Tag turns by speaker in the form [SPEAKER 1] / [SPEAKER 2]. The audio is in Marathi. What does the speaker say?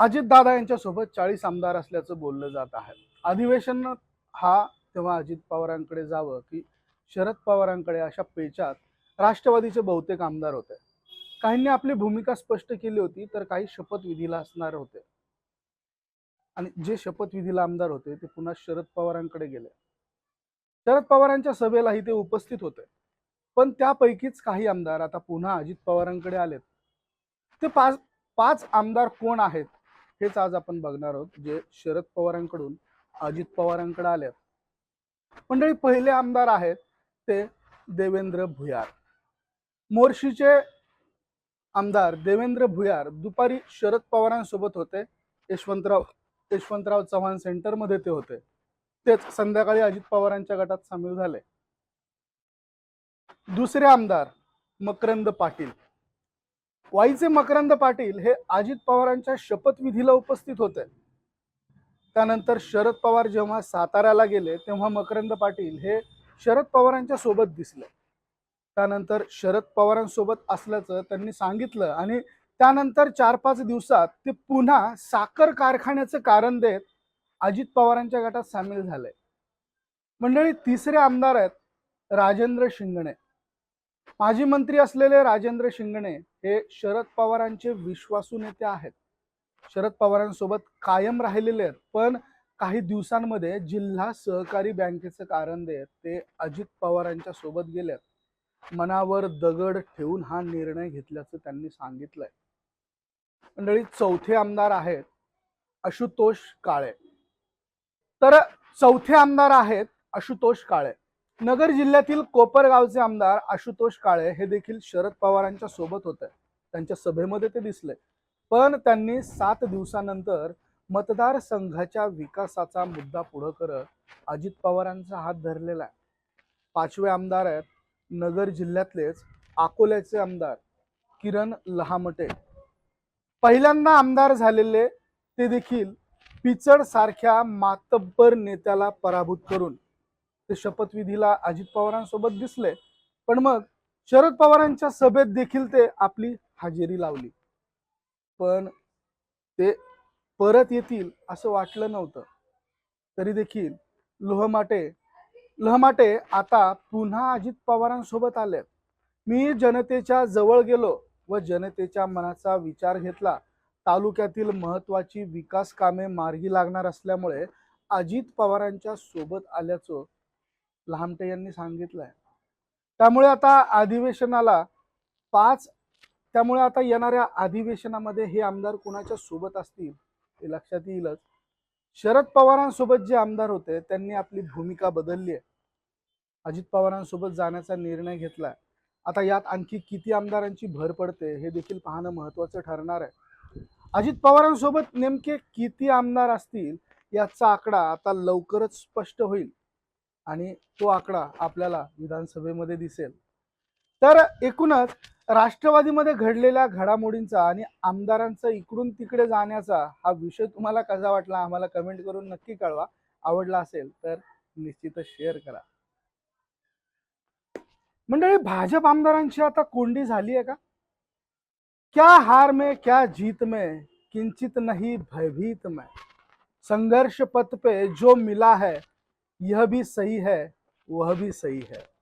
[SPEAKER 1] अजितदादा यांच्यासोबत चाळीस आमदार असल्याचं बोललं जात आहे. अधिवेशन हा तेव्हा अजित पवारांकडे जावं की शरद पवारांकडे अशा पेचात राष्ट्रवादीचे बहुतेक आमदार होते. काहींनी आपली भूमिका स्पष्ट केली होती तर काही शपथविधीला असणार होते. आणि जे शपथविधीला आमदार होते ते पुन्हा शरद पवारांकडे गेले. शरद पवारांच्या सभेलाही ते उपस्थित होते. पण त्यापैकीच काही आमदार आता पुन्हा अजित पवारांकडे आलेत. ते पाच पाच आमदार कोण आहेत? हेच आज आपण बघणार आहोत जे शरद पवारांकडून अजित पवारांकडे आले मंडळी पहिले आमदार आहेत ते देवेंद्र भुयार. मोर्शीचे आमदार देवेंद्र भुयार दुपारी शरद पवारांसोबत होते. यशवंतराव यशवंतराव चव्हाण सेंटरमध्ये ते होते. तेच संध्याकाळी अजित पवारांच्या गटात सामील झाले. दुसरे आमदार मकरंद पाटील. वाईचे मकरंद पाटील हे अजित पवारांच्या शपथविधीला उपस्थित होते. त्यानंतर शरद पवार जेव्हा साताऱ्याला गेले तेव्हा मकरंद पाटील हे शरद पवारांच्या सोबत दिसले. त्यानंतर शरद पवारांसोबत असल्याचं त्यांनी सांगितलं आणि त्यानंतर चार पाच दिवसात ते पुन्हा साखर कारखान्याचं कारण देत अजित पवारांच्या गटात सामील झाले. मंडळी तिसरे आमदार आहेत राजेंद्र शिंगणे. माजी मंत्री असलेले राजेंद्र शिंगणे हे शरद पवारांचे विश्वासू नेते आहेत. शरद पवारांसोबत कायम राहिलेले आहेत पण काही दिवसांमध्ये जिल्हा सहकारी बँकेचं कारण देत ते अजित पवारांच्या सोबत गेलेत मनावर दगड ठेवून हा निर्णय घेतल्याचं त्यांनी सांगितलंय. मंडळी चौथे आमदार आहेत आशुतोष काळे. तर चौथे आमदार आहेत आशुतोष काळे. नगर जिल्ह्यातील कोपरगावचे आमदार आशुतोष काळे हे देखील शरद पवारांच्या सोबत होते. त्यांच्या सभेमध्ये ते दिसले. पण त्यांनी सात दिवसानंतर मतदारसंघाच्या विकासाचा मुद्दा पुढं करत अजित पवारांचा हात धरलेला आहे. पाचवे आमदार आहेत नगर जिल्ह्यातलेच अकोल्याचे आमदार किरण लहामटे. पहिल्यांदा आमदार झालेले ते देखील पिचड सारख्या मातब्बर नेत्याला पराभूत करून ते शपथविधीला अजित पवारांसोबत दिसले. पण मग शरद पवारांच्या सभेत देखील ते आपली हजेरी लावली. पण ते परत येतील असं वाटलं नव्हतं. तरी देखील लोहमाटे लोहमाटे आता पुन्हा अजित पवारांसोबत आले मी जनतेच्या जवळ गेलो व जनतेच्या मनाचा विचार घेतला. तालुक्यातील महत्वाची विकास कामे मार्गी लागणार असल्यामुळे अजित पवारांच्या सोबत आल्याचं लहामटे यांनी सांगितलं आहे त्यामुळे आता अधिवेशनाला पाच त्यामुळे आता येणाऱ्या अधिवेशनामध्ये हे आमदार कुणाच्या सोबत असतील हे लक्षात येईलच. शरद पवारांसोबत जे आमदार होते त्यांनी आपली भूमिका बदलली आहे. अजित पवारांसोबत जाण्याचा निर्णय घेतला आता यात आणखी किती आमदारांची भर पडते हे देखील पाहणं महत्वाचं ठरणार आहे. अजित पवारांसोबत नेमके किती आमदार असतील याचा आकडा आता लवकरच स्पष्ट होईल. आणि तो आकडा आपल्याला विधानसभेमध्ये दिसेल. तर एकूणच राष्ट्रवादीमध्ये घडलेल्या घडामोडींचा आणि आमदारांचा इकडून तिकडे जाण्याचा हा विषय तुम्हाला कसा वाटला आम्हाला कमेंट करून नक्की कळवा. आवडला असेल तर निश्चितच शेअर करा. मंडळी भाजप आमदारांची आता कोंडी झाली आहे का? क्या हार में क्या जीत में किंचित नहीं भयभीत में. संघर्ष पथ पे जो मिला है यह भी सही है वह भी सही है।